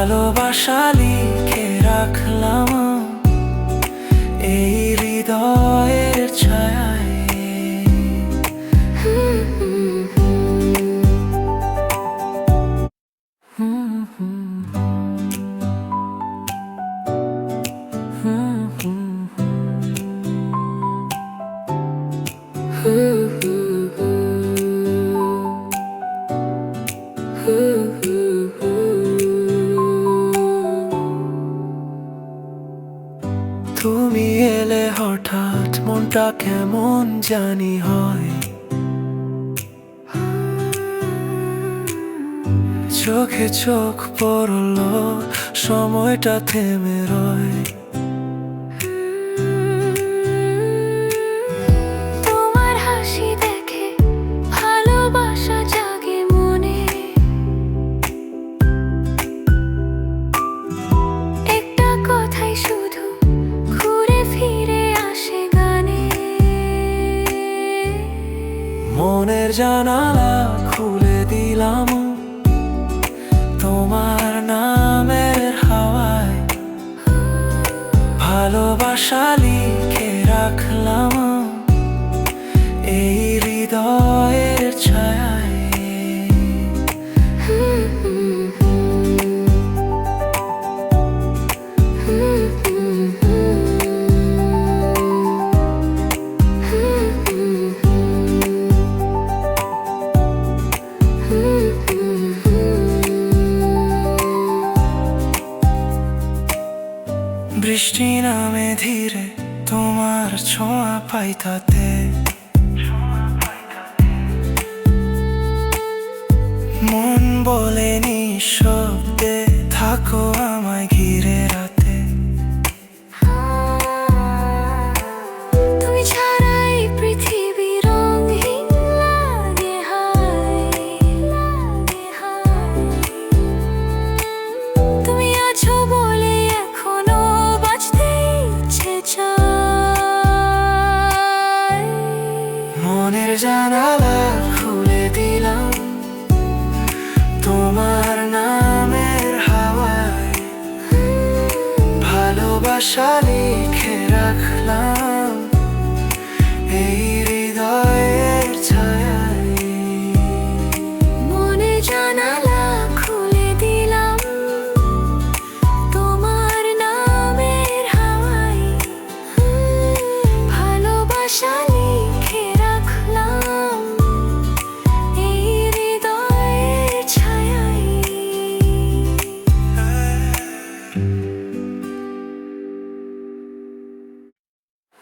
ভালোবাসা লিখে রাখলাম। এই মনটা কেমন জানি হয়। চোখে চোখ পড়ল সময়টা থেমে রয়। মনের জানালা খুলে দিলাম। তোমার নামের হাওয়ায় ভালোবাসা লিখে রাখলাম। এই হৃদয়ের বৃষ্টি নামে ধীরে তোমার ছোঁয়া পাই তাতে। মন বলে নিঃশব্দে তোমার নামের হাওয়ায় ভালোবাসা লিখে রাখলাম। এই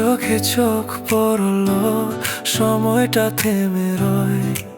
চোখে চোখ পড়ল সময়টা থেমে রয়।